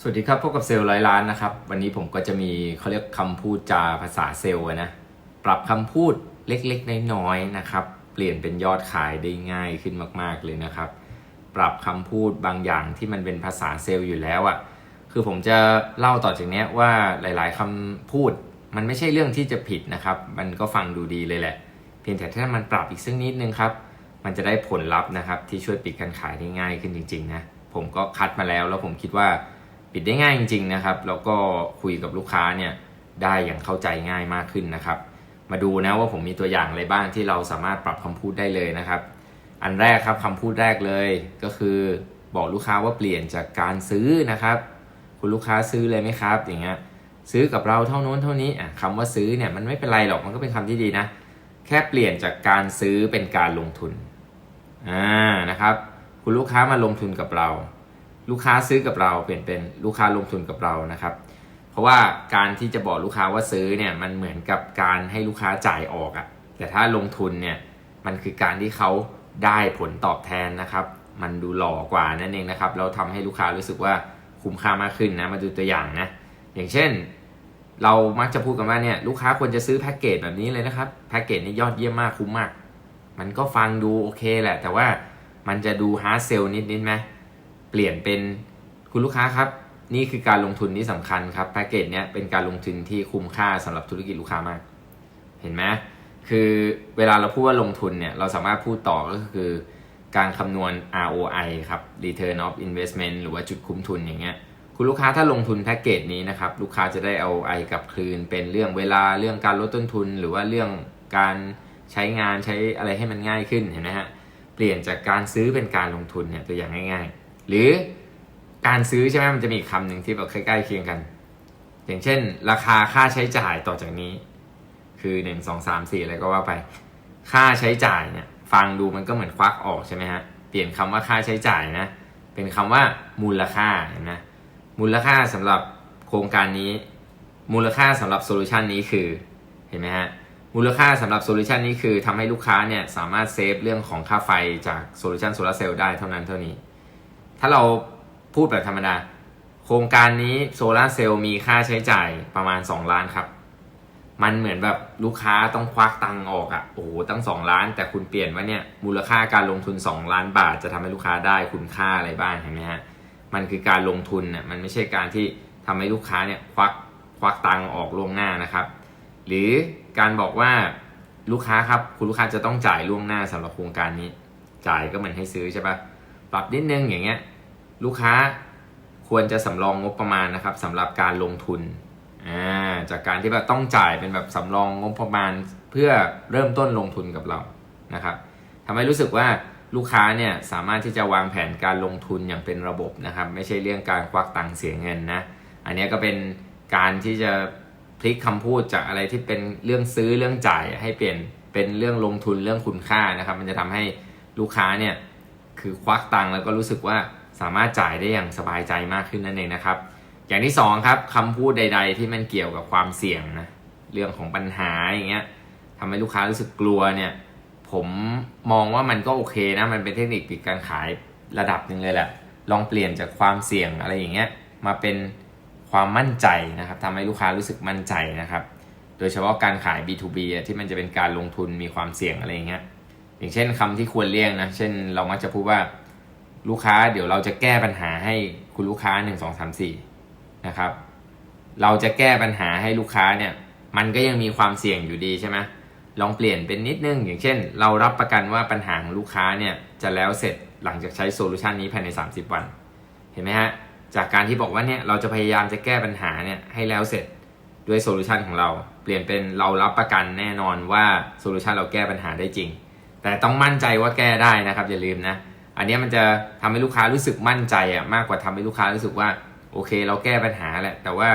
สวัสดีครับพบกับเซลล์ร้อยล้านนะครับ วันนี้ผมก็จะมีเขาเรียกคำพูดจาภาษาเซลล์นะ ปรับคำพูดเล็กๆน้อยๆนะครับ เปลี่ยนเป็นยอดขายได้ง่ายขึ้นมาก ๆเลยนะครับ ปรับคำพูดบางอย่างที่มันเป็นภาษาเซลล์อยู่แล้วอะ่ะคือผมจะเล่าต่อจากนี้ว่าหลาย ๆคำพูด มันไม่ใช่เรื่องที่จะผิดนะครับ มันก็ฟังดูดีเลยแหละ เพียงแต่ถ้ามันปรับอีกสักนิดนึงครับ มันจะได้ผลลัพธ์นะครับที่ช่วยปิดการขายได้ง่ายขึ้นจริงๆนะผมก็คัดมาแล้วแล้วผมคิดว่า ปิดได้ง่ายจริงๆนะครับ แล้วก็คุยกับลูกค้าเนี่ยได้อย่างเข้าใจง่ายมากขึ้นนะครับ มาดูนะว่าผมมีตัวอย่างอะไรบ้างที่เราสามารถปรับคำพูดได้เลยนะครับ อันแรกครับคำพูดแรกเลยก็คือบอกลูกค้าว่าเปลี่ยนจากการซื้อนะครับ คุณลูกค้าซื้อเลยไหมครับ อย่างเงี้ยซื้อกับเราเท่านู้นเท่านี้อะคำว่าซื้อเนี่ยมันไม่เป็นไรหรอกมันก็เป็นคำที่ดีนะ แค่เปลี่ยนจากการซื้อเป็นการลงทุนอ่านะครับ คุณลูกค้ามาลงทุนกับเรา ลูกค้าซื้อกับเราเปลี่ยนเป็นลูกค้าลงทุนกับเรานะครับ เพราะว่าการที่จะบอกลูกค้าว่าซื้อเนี่ยมันเหมือนกับการให้ลูกค้าจ่ายออกอะแต่ถ้าลงทุนเนี่ยมันคือการที่เขาได้ผลตอบแทนนะครับ มันดูหล่อกว่านั่นเองนะครับ เราทำให้ลูกค้ารู้สึกว่าคุ้มค่ามากขึ้นนะมาดูตัวอย่างนะ อย่างเช่น เรามักจะพูดกันว่าเนี่ยลูกค้าควรจะซื้อแพ็กเกจแบบนี้เลยนะครับแพ็กเกจนี้ยอดเยี่ยมมากคุ้มมาก มันก็ฟังดูโอเคแหละ แต่ว่ามันจะดูฮาร์ดเซลนิดนิดไหม เปลี่ยนเป็นคุณลูกค้าครับ นี่คือการลงทุนที่สำคัญครับแพ็กเกจเนี้ยเป็นการลงทุนที่คุ้มค่าสำหรับธุรกิจลูกค้ามาก เห็นไหมคือเวลาเราพูดว่าลงทุนเนี่ยเราสามารถพูดต่อก็คือการคำนวณ ROI ครับ Return of Investment หรือว่าจุดคุ้มทุนอย่างเงี้ย คุณลูกค้าถ้าลงทุนแพ็กเกจนี้นะครับ ลูกค้าจะได้เอาไอกลับคืน เป็นเรื่องเวลา เรื่องการลดต้นทุน หรือว่าเรื่องการใช้งานใช้อะไรให้มันง่ายขึ้นเห็นไหมฮะ เปลี่ยนจากการซื้อเป็นการลงทุนเนี่ยตัวอย่างง่าย ๆ หรือการซื้อใช่ไหมมันจะมีคำหนึ่งที่แบบใกล้ๆเคียงกัน อย่างเช่น ราคาค่าใช้จ่ายต่อจากนี้ คือหนึ่งสองสามสี่อะไรก็ว่าไป ค่าใช้จ่ายเนี่ยฟังดูมันก็เหมือนควักออกใช่ไหมฮะเปลี่ยนคำว่าค่าใช้จ่ายนะ เป็นคำว่ามูลค่าเห็นไหมมูลค่าสำหรับโครงการนี้ มูลค่าสำหรับโซลูชันนี้คือเห็นไหมฮะมูลค่าสำหรับโซลูชันนี้คือทำให้ลูกค้าเนี่ยสามารถเซฟเรื่องของค่าไฟจากโซลูชันโซลาเซลล์ได้เท่านั้นเท่านี้ ถ้าเราพูดแบบธรรมดา โครงการนี้โซลาเซลล์มีค่าใช้จ่ายประมาณ 2 ล้านครับ มันเหมือนแบบลูกค้าต้องควักตังออกอะ่ะโอ้โหตั้ง 2 ล้าน แต่คุณเปลี่ยนว่าเนี่ยมูลค่าการลงทุน 2 ล้านบาท จะทำให้ลูกค้าได้คุณค่าอะไรบ้างเห็นไหมฮะมันคือการลงทุนน่ะมันไม่ใช่การที่ทำให้ลูกค้าเนี่ยควักควักตังออกล่วงหน้านะครับ หรือการบอกว่าลูกค้าครับคุณลูกค้าจะต้องจ่ายล่วงหน้าสำหรับโครงการนี้ จ่ายก็เหมือนให้ซื้อใช่ปะ ปรับนิดนึงอย่างเงี้ยลูกค้าควรจะสำรองงบประมาณนะครับสำหรับการลงทุนอ่าจากการที่แบบต้องจ่ายเป็นแบบสำรองงบประมาณเพื่อเริ่มต้นลงทุนกับเรานะครับทำให้รู้สึกว่าลูกค้าเนี่ยสามารถที่จะวางแผนการลงทุนอย่างเป็นระบบนะครับ ไม่ใช่เรื่องการควักตังค์เสียเงินนะอันนี้ก็เป็นการที่จะพลิกคำพูดจากอะไรที่เป็นเรื่องซื้อเรื่องจ่ายให้เปลี่ยนเป็นเรื่องลงทุนเรื่องคุณค่านะครับ มันจะทำให้ลูกค้าเนี่ย คือควักตังค์แล้วก็รู้สึกว่าสามารถจ่ายได้อย่างสบายใจมากขึ้นนั่นเองนะครับ อย่างที่สองครับคำพูดใด ๆ ที่มันเกี่ยวกับความเสี่ยงนะเรื่องของปัญหาอย่างเงี้ยทำให้ลูกค้ารู้สึกกลัวเนี่ยผมมองว่ามันก็โอเคนะมันเป็นเทคนิคปิดการขายระดับหนึ่งเลยแหละลองเปลี่ยนจากความเสี่ยงอะไรอย่างเงี้ยมาเป็นความมั่นใจนะครับทำให้ลูกค้ารู้สึกมั่นใจนะครับ โดยเฉพาะการขาย B2B ที่มันจะเป็นการลงทุนมีความเสี่ยงอะไรอย่างเงี้ย อย่างเช่นคำที่ควรเลี่ยงนะ เช่นเรามักจะพูดว่าลูกค้าเดี๋ยวเราจะแก้ปัญหาให้คุณลูกค้า1 2 3 4นะครับ เราจะแก้ปัญหาให้ลูกค้าเนี่ย มันก็ยังมีความเสี่ยงอยู่ดีใช่ไหมลองเปลี่ยนเป็นนิดนึง อย่างเช่น เรารับประกันว่าปัญหาของลูกค้าเนี่ยจะแล้วเสร็จหลังจากใช้โซลูชันนี้ภายใน 30 วัน เห็นไหมฮะ จากการที่บอกว่าเนี่ยเราจะพยายามจะแก้ปัญหาเนี่ยให้แล้วเสร็จด้วยโซลูชันของเรา เปลี่ยนเป็นเรารับประกันแน่นอนว่าโซลูชันเราแก้ปัญหาได้จริง แต่ต้องมั่นใจว่าแก้ได้นะครับอย่าลืมนะ อันนี้มันจะทำให้ลูกค้ารู้สึกมั่นใจอะมากกว่าทำให้ลูกค้ารู้สึกว่าโอเค เราแก้ปัญหาแหละ แต่ว่า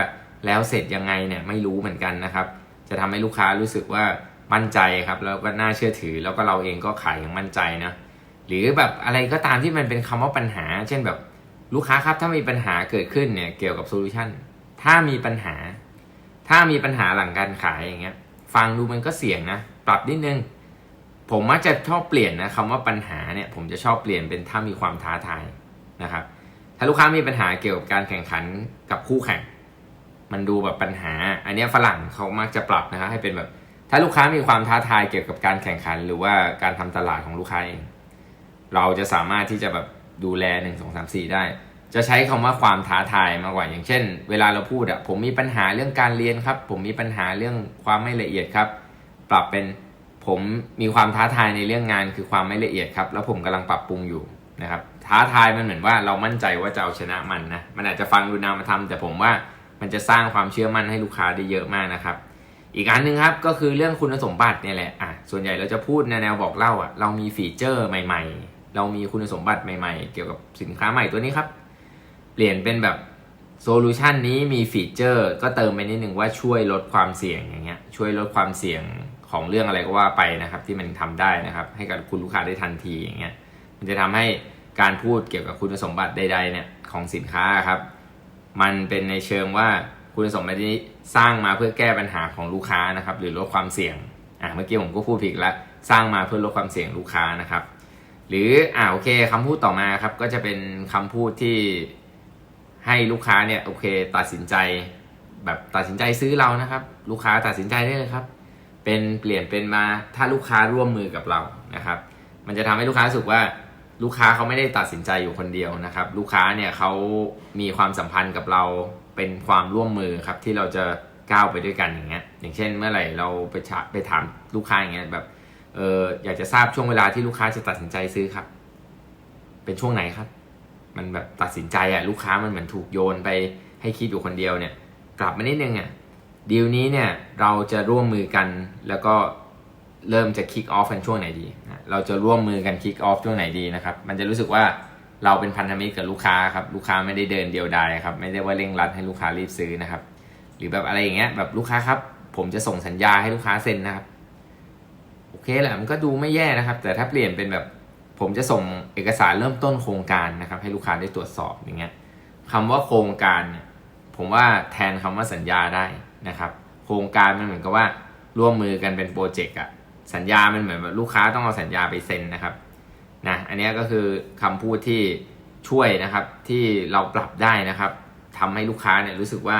แล้วเสร็จยังไงเนี่ยไม่รู้เหมือนกันนะครับ จะทำให้ลูกค้ารู้สึกว่ามั่นใจครับ แล้วก็น่าเชื่อถือแล้วก็เราเองก็ขายอย่างมั่นใจนะหรือแบบอะไรก็ตามที่มันเป็นคำว่าปัญหา เช่นแบบลูกค้าครับถ้ามีปัญหาเกิดขึ้นเนี่ยเกี่ยวกับโซลูชันถ้ามีปัญหา ถ้ามีปัญหาหลังการขายอย่างเงี้ย ฟังดูมันก็เสี่ยงนะ ปรับนิดนึง ผมมักจะชอบเปลี่ยนนะคำว่าปัญหาเนี่ยผมจะชอบเปลี่ยนเป็นถ้ามีความท้าทายนะครับ ถ้าลูกค้ามีปัญหาเกี่ยวกับการแข่งขันกับคู่แข่ง มันดูแบบปัญหา อันนี้ฝรั่งเขามักจะปรับนะครับให้เป็นแบบ ถ้าลูกค้ามีความท้าทายเกี่ยวกับการแข่งขัน หรือว่าการทำตลาดของลูกค้าเอง เราจะสามารถที่จะแบบดูแลหนึ่งสองสามสี่ได้ จะใช้คำว่าความท้าทายมากกว่าอย่างเช่น เวลาเราพูดอะผมมีปัญหาเรื่องการเรียนครับ ผมมีปัญหาเรื่องความไม่ละเอียดครับ ปรับเป็น ผมมีความท้าทายในเรื่องงานคือความไม่ละเอียดครับ แล้วผมกำลังปรับปรุงอยู่นะครับ ท้าทายมันเหมือนว่าเรามั่นใจว่าจะเอาชนะมันนะ มันอาจจะฟังดูนามธรรมแต่ผมว่ามันจะสร้างความเชื่อมั่นให้ลูกค้าได้เยอะมากนะครับ อีกอันหนึ่งครับก็คือเรื่องคุณสมบัติเนี่ยแหละอะส่วนใหญ่เราจะพูดในแนวบอกเล่าอะเรามีฟีเจอร์ใหม่ ๆ เรามีคุณสมบัติใหม่ ๆ เกี่ยวกับสินค้าใหม่ตัวนี้ครับ เปลี่ยนเป็นแบบโซลูชันนี้มีฟีเจอร์ก็เติมไปนิดหนึ่งว่าช่วยลดความเสี่ยงอย่างเงี้ยช่วยลดความเสี่ยง ของเรื่องอะไรก็ว่าไปนะครับ ที่มันทำได้นะครับ ให้กับคุณลูกค้าได้ทันทีอย่างเงี้ยมันจะทำให้การพูดเกี่ยวกับคุณสมบัติใดๆเนี่ยของสินค้าครับ มันเป็นในเชิงว่าคุณสมบัตินี้สร้างมาเพื่อแก้ปัญหาของลูกค้านะครับ หรือลดความเสี่ยงอะเมื่อกี้ผมก็พูดผิดแล้วสร้างมาเพื่อลดความเสี่ยงลูกค้านะครับ หรืออ่าโอเคคำพูดต่อมาครับ ก็จะเป็นคำพูดที่ให้ลูกค้าเนี่ยโอเค ตัดสินใจ แบบตัดสินใจซื้อเรานะครับ ลูกค้าตัดสินใจได้เลยครับ เป็นเปลี่ยนเป็นมาถ้าลูกค้าร่วมมือกับเรานะครับ มันจะทำให้ลูกค้าสึกว่าลูกค้าเขาไม่ได้ตัดสินใจอยู่คนเดียวนะครับ ลูกค้าเนี่ยเขามีความสัมพันธ์กับเราเป็นความร่วมมือครับที่เราจะก้าวไปด้วยกันอย่างเงี้ยอย่างเช่น เมื่อไหร่เราไปไปถามลูกค้าอย่างเงี้ยแบบเอออยากจะทราบช่วงเวลาที่ลูกค้าจะตัดสินใจซื้อครับ เป็นช่วงไหนครับ มันแบบตัดสินใจอะลูกค้ามันเหมือนถูกโยนไปให้คิดอยู่คนเดียวเนี่ย กลับมานิดนึงอะ ดีลนี้เนี่ยเราจะร่วมมือกันแล้วก็เริ่มจะ kick off กันช่วงไหนดี เราจะร่วมมือกัน kick off ช่วงไหนดีนะครับ มันจะรู้สึกว่าเราเป็นพันธมิตรกับลูกค้าครับ ลูกค้าไม่ได้เดินเดียวดายครับ ไม่ได้ว่าเร่งรัดให้ลูกค้ารีบซื้อนะครับ หรือแบบอะไรอย่างเงี้ย แบบลูกค้าครับ ผมจะส่งสัญญาให้ลูกค้าเซ็นนะครับ โอเคแหละ มันก็ดูไม่แย่นะครับ แต่ถ้าเปลี่ยนเป็นแบบผมจะส่งเอกสารเริ่มต้นโครงการนะครับ ให้ลูกค้าได้ตรวจสอบอย่างเงี้ยคำว่าโครงการเนี่ยผมว่าแทนคำว่าสัญญาได้ นะครับโครงการมันเหมือนกับว่าร่วมมือกันเป็นโปรเจกต์อะสัญญามันเหมือนแบบลูกค้าต้องเอาสัญญาไปเซ็นนะครับนะอันนี้ก็คือคำพูดที่ช่วยนะครับที่เราปรับได้นะครับทำให้ลูกค้าเนี่ยรู้สึกว่า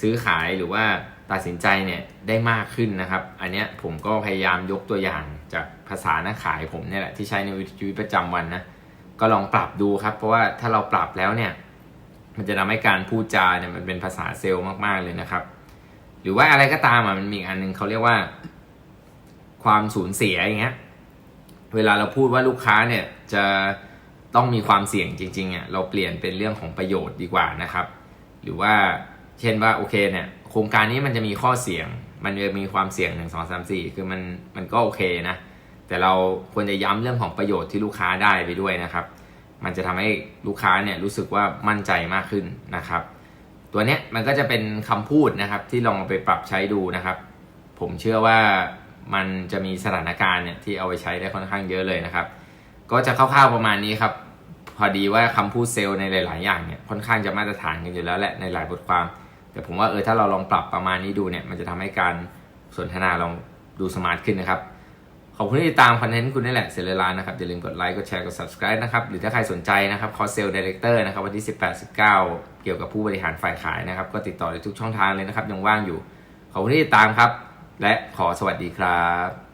ซื้อขายหรือว่าตัดสินใจเนี่ยได้มากขึ้นนะครับ อันนี้ผมก็พยายามยกตัวอย่างจากภาษาหน้าขายผมเนี่ยแหละที่ใช้ในชีวิตประจำวันนะก็ลองปรับดูครับ เพราะว่าถ้าเราปรับแล้วเนี่ย มันจะทำให้การพูดจาเนี่ยมันเป็นภาษาเซลล์มากๆเลยนะครับ รือว่าอะไรก็ตามอะมันมีอีกอันหนึงเขาเรียกว่า ความสูญเสียอย่างเงี้ยเวลาเราพูดว่าลูกค้าเนี่ยจะต้องมีความเสี่ยงจริงๆอะเราเปลี่ยนเป็นเรื่องของประโยชน์ดีกว่านะครับ หรือว่าเช่นว่าโอเคเนี่ยโครงการนี้มันจะมีข้อเสี่ยง มันจะมีความเสี่ยงหนึ่งสองสามสี่คือมันมันก็โอเคนะแต่เราควรจะย้ำเรื่องของประโยชน์ที่ลูกค้าได้ไปด้วยนะครับ มันจะทำให้ลูกค้าเนี่ยรู้สึกว่ามั่นใจมากขึ้นนะครับ ตัวเนี้ยมันก็จะเป็นคำพูดนะครับ ที่ลองเอาไปปรับใช้ดูนะครับ ผมเชื่อว่ามันจะมีสถานการณ์เนี่ยที่เอาไปใช้ได้ค่อนข้างเยอะเลยนะครับ ก็จะคร่าวๆประมาณนี้ครับ พอดีว่าคำพูดเซลล์ในหลาย ๆ อย่างเนี่ยค่อนข้างจะมาตรฐานกันอยู่แล้วแหละในหลายบทความ แต่ผมว่าเออถ้าเราลองปรับประมาณนี้ดูเนี่ยมันจะทำให้การสนทนาเราดูสมาร์ทขึ้นนะครับ ขอบคุณที่ติดตามคอนเทนต์คุณนี่แหละเซลล์ร้านนะครับอย่าลืมกดไลค์กดแชร์กด subscribe นะครับ หรือถ้าใครสนใจนะครับคอร์เซลดีเลกเตอร์นะครับวันที่ 18-19 เกี่ยวกับผู้บริหารฝ่ายขายนะครับ ก็ติดต่อได้ทุกช่องทางเลยนะครับยังว่างอยู่ ขอบคุณที่ติดตามครับ และขอสวัสดีครับ